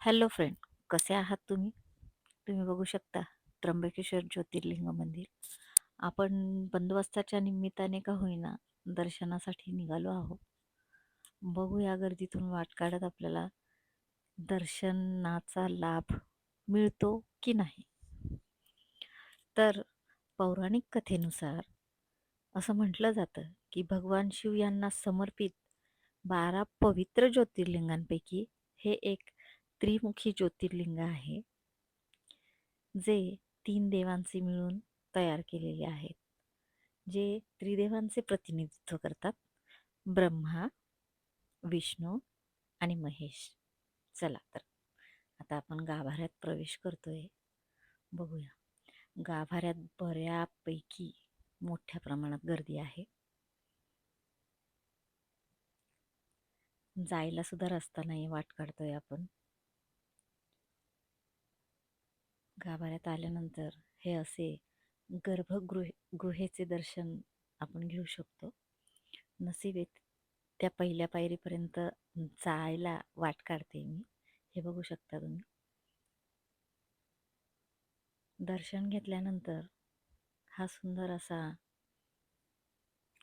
Hello friend कसे आहात तुम्ही? तुम्ही बघू शकता त्र्यंबकेश्वर ज्योतिर्लिंग मंदिर. आपण बंदोबस्ताच्या निमित्ताने का होईना दर्शनासाठी निघालो आहोत. बघूया गर्दीतून वाट काढत आपल्याला दर्शनाचा लाभ मिळतो की नाही? तर पौराणिक कथेनुसार असं म्हटलं जातं की भगवान शिव यांना समर्पित बारा पवित्र ज्योतिर्लिंगांपैकी हे एक त्रिमुखी ज्योतिर्लिंग आहे जे तीन देवांचे मिळून तयार केलेले आहेत. जे त्रिदेवांचे प्रतिनिधित्व करतात ब्रह्मा विष्णू आणि महेश. चला तर आता आपण गाभाऱ्यात प्रवेश करतोय. बघूया. गाभाऱ्यात बऱ्यापैकी मोठ्या प्रमाणात गर्दी आहे. जायला सुद्धा रस्ता नाही वाट काढतोय आपण. गाभाऱ्यात आल्यानंतर हे असे गर्भगृह गुहेचे दर्शन आपण घेऊ शकतो. नसीब त्या पहिल्या पायरीपर्यंत जायला वाट काढते मी. हे बघू शकता तुम्ही. दर्शन घेतल्यानंतर हा सुंदर असा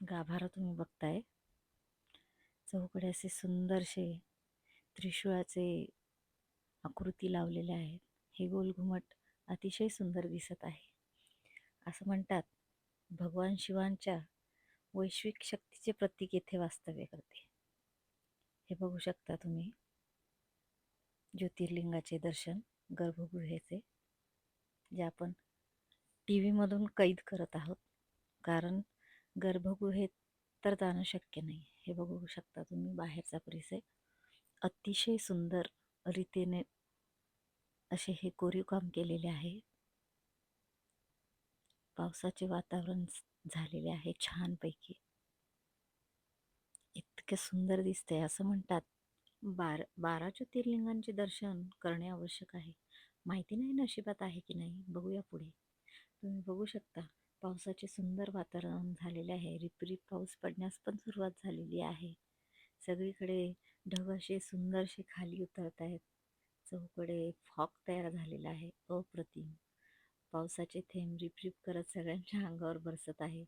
गाभारा तुम्ही बघताय. चौकडे असे सुंदरसे त्रिशूळाचे आकृती लावलेले आहेत. हे गोलघुमट अतिशय सुंदर दिसत आहे. असं म्हणतात भगवान शिवांच्या वैश्विक शक्तीचे प्रतीक येथे वास्तव्य करते. हे बघू शकता तुम्ही. ज्योतिर्लिंगाचे दर्शन गर्भगृहेचे जे आपण टी व्हीमधून कैद करत आहोत. कारण गर्भगृहेत तर जाणं शक्य नाही. हे बघू शकता तुम्ही बाहेरचा परिसर. अतिशय सुंदर रीतीने असे हे कोरीव काम केलेले आहे. पावसाचे वातावरण झालेले आहे छानपैकी. इतके सुंदर दिसते असं म्हणतात. बार बारा ज्योतिर्लिंगांचे दर्शन करणे आवश्यक आहे. माहिती नाही नशिबात आहे की नाही बघूया पुढे. तुम्ही बघू शकता पावसाचे सुंदर वातावरण झालेले आहे. रिपरिप पाऊस पडण्यास पण सुरुवात झालेली आहे. सगळीकडे ढग असे सुंदरसे खाली उतरत आहेत चौकडे फॉक तयार झालेला आहे अप्रतिम. पावसाचे थेंब रिपरिप करत सगळ्यांच्या अंगावर बरसत आहे.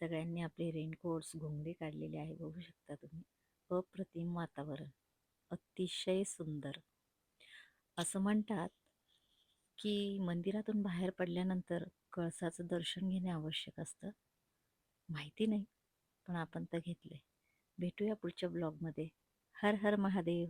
सगळ्यांनी आपले रेनकोट्स घोंगडे काढलेले आहे बघू शकता तुम्ही. अप्रतिम वातावरण. अतिशय सुंदर. असं म्हणतात की मंदिरातून बाहेर पडल्यानंतर कळसाचं दर्शन घेणे आवश्यक असतं? माहिती नाही पण आपण तर घेतले भेटूया पुढच्या ब्लॉगमध्ये. हर हर महादेव.